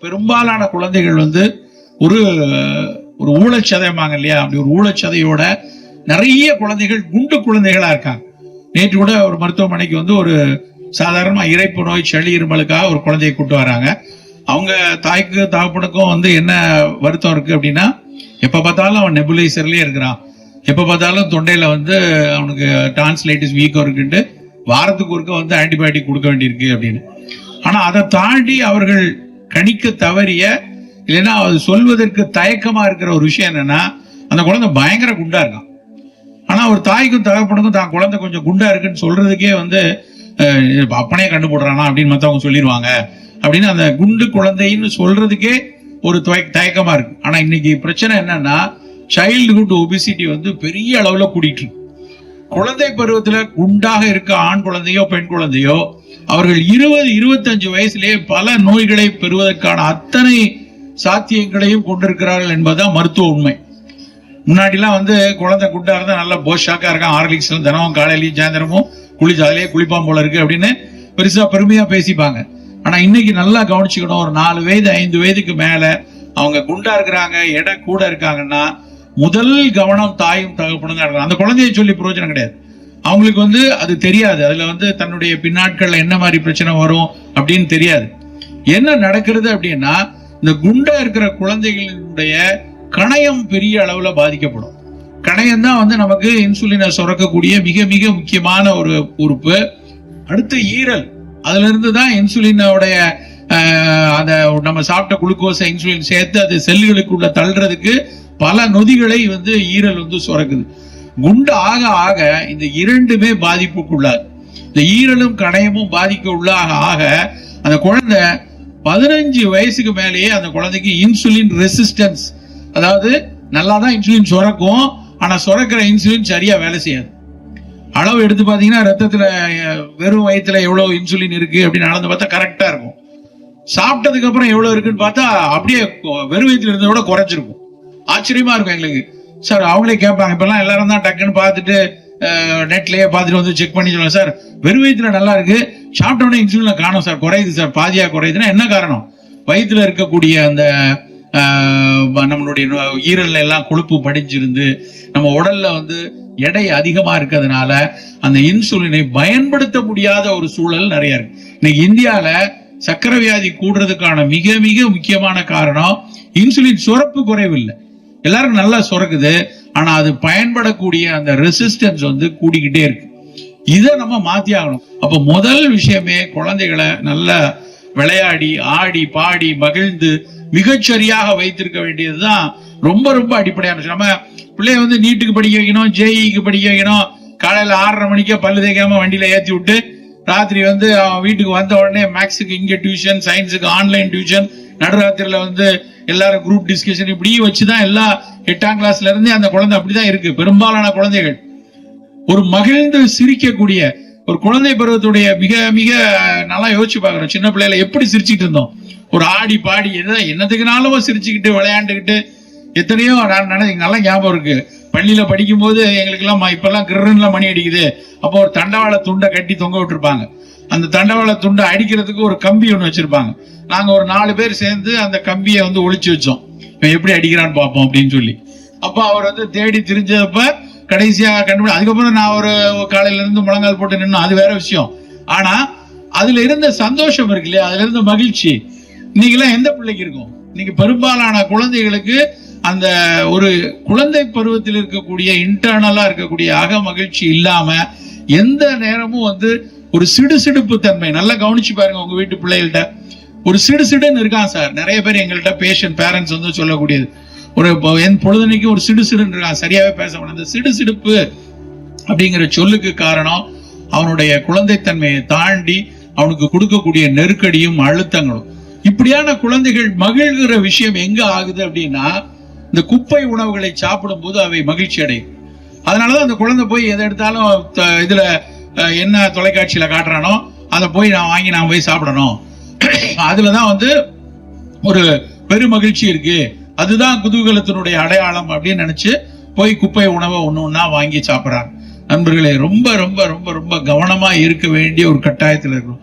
பெரும்பாலான குழந்தைகள் வந்து ஒரு ஒரு ஊழச்சதைமாங்க இல்லையா? அப்படி ஒரு ஊழச்சதையோட நிறைய குழந்தைகள் குண்டு குழந்தைகளா இருக்காங்க. நேற்று கூட ஒரு மருத்துவமனைக்கு வந்து ஒரு சாதாரணமா இறைப்பு நோய் சளி இருமலுக்காக ஒரு குழந்தையை கூட்டு வராங்க. அவங்க தாய்க்கு தகப்பனுக்கும் வந்து என்ன வருத்தம் இருக்கு அப்படின்னா எப்ப பார்த்தாலும் அவன் நெபுலைசர்லயே இருக்கிறான். எப்ப பார்த்தாலும் தொண்டையில வந்து அவனுக்கு டான்ஸ்லைட்டிஸ் வீக்கம் இருக்குன்ட்டு வாரத்துக்கு ஒருக்க வந்து ஆன்டிபயோட்டிக் கொடுக்க வேண்டியிருக்கு அப்படின்னு. ஆனா அதை தாண்டி அவர்கள் கணிக்க தவறிய இல்லைன்னா அது சொல்வதற்கு தயக்கமா இருக்கிற ஒரு விஷயம் என்னன்னா அந்த குழந்தை பயங்கர குண்டா இருக்கான். ஆனா ஒரு தாய்க்கும் தகப்பனுக்கும் தான் குழந்தை கொஞ்சம் குண்டா இருக்குன்னு சொல்றதுக்கே வந்து அஹ், அப்பனே கண்டுபிடுறானா அப்படின்னு மத்தவங்க சொல்லிடுவாங்க அப்படின்னு அந்த குண்டு குழந்தைன்னு சொல்றதுக்கே ஒரு தயக்கமா இருக்கு. ஆனா இன்னைக்கு பிரச்சனை என்னன்னா சைல்டுஹுட் ஒபிசிட்டி வந்து பெரிய அளவுல கூட்டிட்டு இருக்கு. குழந்தை பருவத்துல குண்டாக இருக்க ஆண் குழந்தையோ பெண் குழந்தையோ அவர்கள் இருபது இருபத்தஞ்சு வயசுலேயே பல நோய்களை பெறுவதற்கான அத்தனை சாத்தியங்களையும் கொண்டிருக்கிறார்கள் என்பதுதான் மருத்துவ உண்மை. முன்னாடிலாம் வந்து குழந்தை குண்டா இருந்தால் நல்லா போஷாக்கா இருக்கான். ஹார்லிக்ஸ் தினமும் காலையிலையும் சாயந்தரமும் குளிச்சு அதிலேயே குளிப்பான் போல இருக்கு அப்படின்னு பெருசா பெருமையா பேசிப்பாங்க. ஆனா இன்னைக்கு நல்லா கவனிச்சுக்கணும். ஒரு நாலு வயது ஐந்து வயதுக்கு மேல அவங்க குண்டா இருக்கிறாங்க எடை கூட இருக்காங்கன்னா முதல் கவனம் தாயும் தகப்பனும் தான். அந்த குழந்தையை சொல்லி பிரயோஜனம் கிடையாது. அவங்களுக்கு வந்து அது தெரியாது. அதுல வந்து தன்னுடைய பின்னாட்கள்ல என்ன மாதிரி பிரச்சனை வரும் அப்படின்னு தெரியாது. என்ன நடக்கிறது அப்படின்னா இந்த குண்டா இருக்கிற குழந்தைகளினுடைய கணையம் பெரிய அளவுல பாதிக்கப்படும். கணையம் தான் வந்து நமக்கு இன்சுலினை சுரக்கக்கூடிய மிக மிக முக்கியமான ஒரு உறுப்பு. அடுத்து ஈரல். அதுல இருந்து தான் இன்சுலினோடைய அந்த நம்ம சாப்பிட்ட குளுக்கோஸை இன்சுலின் சேர்த்து அது செல்லுகளுக்குள்ள தள்ளுறதுக்கு பல நொதிகளை வந்து ஈரல் வந்து சுரக்குது. குண்டு ஆக ஆக இந்த இரண்டுமே பாதிப்புக்குள்ளாது இந்த ஈரலும் கணையமும் பாதிக்க உள்ளாக ஆக அந்த குழந்தை பதினஞ்சு வயசுக்கு மேலேயே அந்த குழந்தைக்கு இன்சுலின் ரெசிஸ்டன்ஸ் அதாவது நல்லா தான் இன்சுலின் சுரக்கும் ஆனால் சுரக்கிற இன்சுலின் சரியாக வேலை செய்யாது. அளவு எடுத்து பார்த்தீங்கன்னா ரத்தத்தில் வெறும் வயிற்றுல எவ்வளோ இன்சுலின் இருக்குது அப்படின்னு அளந்து பார்த்தா கரெக்டாக இருக்கும். சாப்பிட்டதுக்கப்புறம் எவ்வளோ இருக்குன்னு பார்த்தா அப்படியே கொ- வெறும் வயிற்றுல இருந்ததோட குறைஞ்சிருக்கும். ஆச்சரியமா இருக்கும் எங்களுக்கு. சார் அவங்களே கேட்பாங்க இப்பெல்லாம் எல்லாரும் தான் டக்குன்னு பார்த்துட்டு நெட்லயே பார்த்துட்டு வந்து செக் பண்ணி சொல்லுங்க. சார் வெறும் வயிற்றுல நல்லா இருக்கு. சாப்பிட்ட இன்சுலின்ல காணும் சார். குறையுது சார். பாதியா குறையுதுன்னா என்ன காரணம்? வயிற்றுல இருக்கக்கூடிய அந்த நம்மளுடைய ஈரல்ல எல்லாம் கொழுப்பு படிஞ்சிருந்து நம்ம உடல்ல வந்து எடை அதிகமா இருக்கிறதுனால அந்த இன்சுலினை பயன்படுத்த முடியாத ஒரு சூழல் நிறைய இருக்கு. இன்னைக்கு இந்தியால சக்கரை வியாதி கூடுறதுக்கான மிக மிக முக்கியமான காரணம் இன்சுலின் சுரப்பு குறைவில்லை. எல்லாருக்கும் நல்லா சுரக்குது ஆனா அது பயன்படக்கூடிய அந்த ரெசிஸ்டன்ஸ் வந்து கூடிக்கிட்டே இருக்கு. இதை நம்ம மாத்தி ஆகணும். அப்ப முதல் விஷயமே குழந்தைகளை நல்லா விளையாடி ஆடி பாடி மகிழ்ந்து மிகச்சரியாக வைத்திருக்க வேண்டியதுதான் ரொம்ப ரொம்ப அடிப்படையான விஷயம். நம்ம பிள்ளைய வந்து நீட்டுக்கு படிக்க வைக்கணும் ஜேஇக்கு படிக்க வைக்கணும். காலையில ஆறரை மணிக்கே பல்லு தேய்க்காம வண்டியில ஏத்தி விட்டு ராத்திரி வந்து அவன் வீட்டுக்கு வந்த உடனே மேக்ஸுக்கு இங்க டியூஷன் சயின்ஸுக்கு ஆன்லைன் டியூஷன் நடுராத்திரியில் வந்து எல்லாரும் குரூப் டிஸ்கஷன் இப்படி வச்சுதான் எல்லா எட்டாம் கிளாஸ்ல இருந்தே அந்த குழந்தை அப்படிதான் இருக்கு. பெரும்பாலான குழந்தைகள். ஒரு மகிழ்ந்து சிரிக்கக்கூடிய ஒரு குழந்தை பருவத்துடைய மிக மிக நல்லா யோசிச்சு பாக்குறோம் சின்ன பிள்ளையில எப்படி சிரிச்சுட்டு இருந்தோம்? ஒரு ஆடி பாடி என்ன என்னத்துக்குனாலும் சிரிச்சுக்கிட்டு விளையாண்டுக்கிட்டு எத்தனையோ நான் நல்லா ஞாபகம் இருக்கு. பள்ளியில படிக்கும் போது எங்களுக்கு எல்லாம் இப்பெல்லாம் கிரன்ல மணி அடிக்குது. அப்போ ஒரு தண்டவாள துண்டை கட்டி தொங்க விட்டுருப்பாங்க. அந்த தண்டவாள துண்டை அடிக்கிறதுக்கு ஒரு கம்பி ஒன்று வச்சிருப்பாங்க. நாங்க ஒரு நாலு பேர் சேர்ந்து அந்த கம்பியை வந்து ஒழிச்சு வச்சோம். இவன் எப்படி அடிக்கிறான்னு பார்ப்போம் அப்படின்னு சொல்லி. அப்போ அவர் வந்து தேடி திரிஞ்சப்ப கடைசியாக கண்டுபிடி அதுக்கப்புறம் நான் ஒரு காலையில இருந்து முழங்கால் போட்டு நின்னோம். அது வேற விஷயம். ஆனா அதுல இருந்த சந்தோஷம் இருக்கு இல்லையா? அதுல இருந்த மகிழ்ச்சி. இன்னைக்கெல்லாம் எந்த பிள்ளைக்கு இருக்கும்? இன்னைக்கு பெரும்பாலான குழந்தைகளுக்கு அந்த ஒரு குழந்தை பருவத்தில் இருக்கக்கூடிய இன்டர்னலா இருக்கக்கூடிய அக மகிழ்ச்சி இல்லாம எந்த நேரமும் வந்து ஒரு சிடுசிடுப்பு தன்மை. நல்லா கவனிச்சு பாருங்க உங்க வீட்டு பிள்ளைகள்கிட்ட. ஒரு சிடுசிடுன்னு இருக்கான் சார். நிறைய பேர் எங்கள்கிட்ட பேஷண்ட் பேரண்ட்ஸ் வந்து சொல்லக்கூடியது. ஒரு என் பொழுதுனைக்கும் ஒரு சிடுசிடுன்னு இருக்கான். சரியாவே பேச முடியும் அந்த சிடுசிடுப்பு அப்படிங்கிற சொல்லுக்கு காரணம் அவனுடைய குழந்தைத்தன்மையை தாண்டி அவனுக்கு கொடுக்கக்கூடிய நெருக்கடியும் அழுத்தங்களும். இப்படியான குழந்தைகள் மகிழ்கிற விஷயம் எங்க ஆகுது அப்படின்னா இந்த குப்பை உணவுகளை சாப்பிடும் போது அவை மகிழ்ச்சி அடையும் அதனாலதான் அந்த குழந்தை போய் எதை எடுத்தாலும் இதுல என்ன தொலைக்காட்சியில காட்டுறானோ அதை போய் நான் வாங்கி நான் போய் சாப்பிடணும். அதுலதான் வந்து ஒரு பெருமகிழ்ச்சி இருக்கு. அதுதான் குதூகலத்தினுடைய அடையாளம் அப்படின்னு நினைச்சு போய் குப்பை உணவை ஒண்ணு ஒன்றா வாங்கி சாப்பிட்றாங்க. நண்பர்களே ரொம்ப ரொம்ப ரொம்ப ரொம்ப கவனமா இருக்க வேண்டிய ஒரு கட்டாயத்துல இருக்கிறோம்